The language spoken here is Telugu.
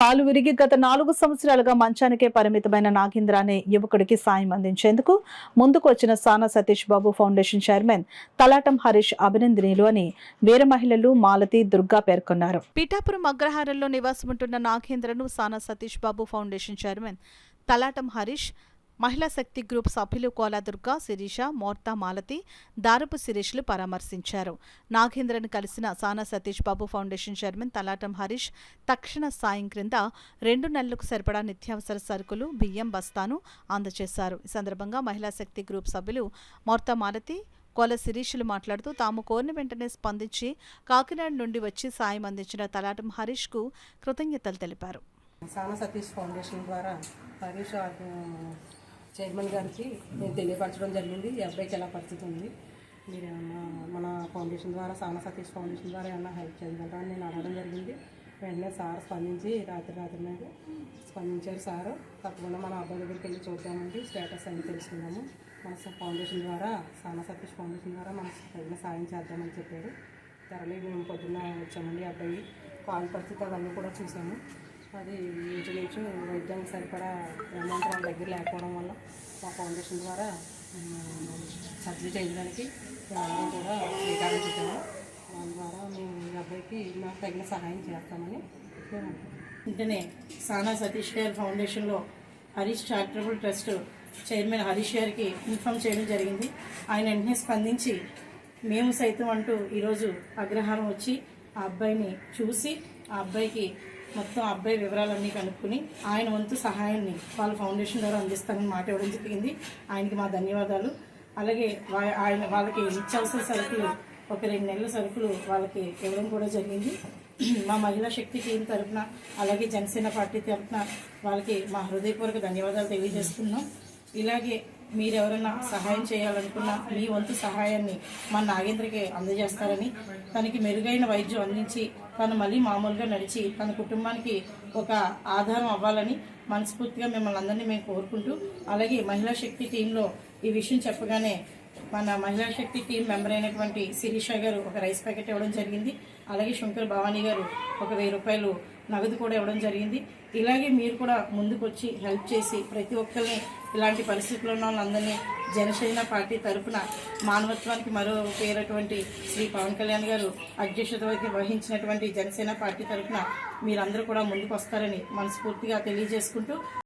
కాలు విరిగి గత నాలుగు సంవత్సరాలుగా మంచానికే పరిమితమైన నాగేంద్ర అనే యువకుడికి సాయం అందించేందుకు ముందుకు వచ్చిన సానా సతీష్ బాబు ఫౌండేషన్ చైర్మన్ తలాటం హరీష్ అభినందనీయులు అని వీర మహిళలు మాలతి దుర్గా పేర్కొన్నారు. పీఠాపురం అగ్రహారంలో నివాసముంటున్న నాగేంద్రను Sana Satish Babu foundation chairman Talatam Harish Mahila Shakti group సభ్యులు కోలాదుర్గ శిరీష మోర్తా మాలతి దారపు శిరీష్లు పరామర్శించారు. నాగేంద్రను కలిసిన సానా సతీష్ బాబు ఫౌండేషన్ చైర్మన్ తలాటం హరీష్ తక్షణ సాయం క్రింద రెండు నెలలకు సరిపడా నిత్యావసర సరుకులు బియ్యం బస్తాను అందజేశారు. ఈ సందర్భంగా మహిళా శక్తి గ్రూప్ సభ్యులు మోర్తా మాలతి కొల శిరీషులు మాట్లాడుతూ తాము కోరిన వెంటనే స్పందించి కాకినాడ నుండి వచ్చి సాయం అందించిన తలాటం హరీష్కు కృతజ్ఞతలు తెలిపారు. సానా సతీష్ ఫౌండేషన్ ద్వారా హరీష్ చైర్మన్ గారికి నేను తెలియపరచడం జరిగింది. ఈ అబ్బాయికి ఎలా పరిస్థితి ఉంది? మీరు ఏమన్నా మన ఫౌండేషన్ ద్వారా సానా సతీష్ ఫౌండేషన్ ద్వారా ఏమన్నా హెల్ప్ చేయగలరా అని నేను అడగడం జరిగింది. వెంటనే సార్ స్పందించి రాత్రి రాత్రి మీద స్పందించారు సారు. తప్పకుండా మన అబ్బాయి దగ్గరికి వెళ్ళి చూద్దామండి. స్టేటస్ అన్ని తెలుసుకున్నాము మన స- ఫౌండేషన్ ద్వారా సానా సతీష్ ఫౌండేషన్ ద్వారా మన తగిన సాయం చేద్దామని చెప్పారు. తరలి మేము పొద్దున్న వచ్చామండి అబ్బాయి. కాల్ పరిస్థితి అవన్నీ కూడా చూసాము. అది ఇంచుమించు వైద్యానికి సరిపడా అమౌంట్ వాళ్ళ దగ్గర లేకపోవడం వల్ల మా ఫౌండేషన్ ద్వారా సర్జరీ చేయడానికి మేమందరం కూడా శ్రీకారం చుట్టాము. దాని ద్వారా మేము ఈ అబ్బాయికి మాకు తగిన సహాయం చేస్తామని మేము వెంటనే సానా సతీష్ గారి ఫౌండేషన్లో Harish charitable trust chairman Harish గారికి ఇన్ఫామ్ చేయడం జరిగింది. ఆయన వెంటనే స్పందించి మేము సైతం అంటూ ఈరోజు అగ్రహారం వచ్చి ఆ అబ్బాయిని చూసి ఆ అబ్బాయికి మొత్తం అబ్బాయి వివరాలన్నీ కనుక్కొని ఆయన వంతు సహాయాన్ని వాళ్ళ ఫౌండేషన్ ద్వారా అందిస్తానని మాట ఇవ్వడం జరిగింది. ఆయనకి మా ధన్యవాదాలు. అలాగే ఆయన వాళ్ళకి నిత్యావసర సరుకులు ఒక రెండు నెలల సరుకులు వాళ్ళకి ఇవ్వడం కూడా జరిగింది. మా మహిళా శక్తి టీం తరఫున అలాగే జనసేన పార్టీ తరఫున వాళ్ళకి మా హృదయపూర్వక ధన్యవాదాలు తెలియజేస్తున్నాం. ఇలాగే మీరెవరైనా సహాయం చేయాలనుకున్న మీ వంతు సహాయాన్ని మా నాగేంద్రకి అందజేస్తారని తనకి మెరుగైన వైద్యం అందించి తను మళ్ళీ మామూలుగా నడిచి తన కుటుంబానికి ఒక ఆధారం అవ్వాలని మనస్ఫూర్తిగా మిమ్మల్ని అందరినీ మేము కోరుకుంటూ అలాగే మహిళా శక్తి టీంలో ఈ విషయం చెప్పగానే మన మహిళా శక్తి టీం మెంబర్ అయినటువంటి శిరీష గారు ఒక రైస్ ప్యాకెట్ ఇవ్వడం జరిగింది. అలాగే శంకర్ భవానీ గారు ఒక వెయ్యి రూపాయలు నగదు కూడా ఇవ్వడం జరిగింది. ఇలాగే మీరు కూడా ముందుకొచ్చి హెల్ప్ చేసి ప్రతి ఒక్కరిని ఇలాంటి పరిస్థితుల్లో ఉన్న వాళ్ళందరినీ జనసేన పార్టీ తరఫున మానవత్వానికి మరో పేరటువంటి శ్రీ పవన్ కళ్యాణ్ గారు అధ్యక్షత వహించినటువంటి జనసేన పార్టీ తరఫున మీరందరూ కూడా ముందుకు వస్తారని మనస్ఫూర్తిగా తెలియజేసుకుంటూ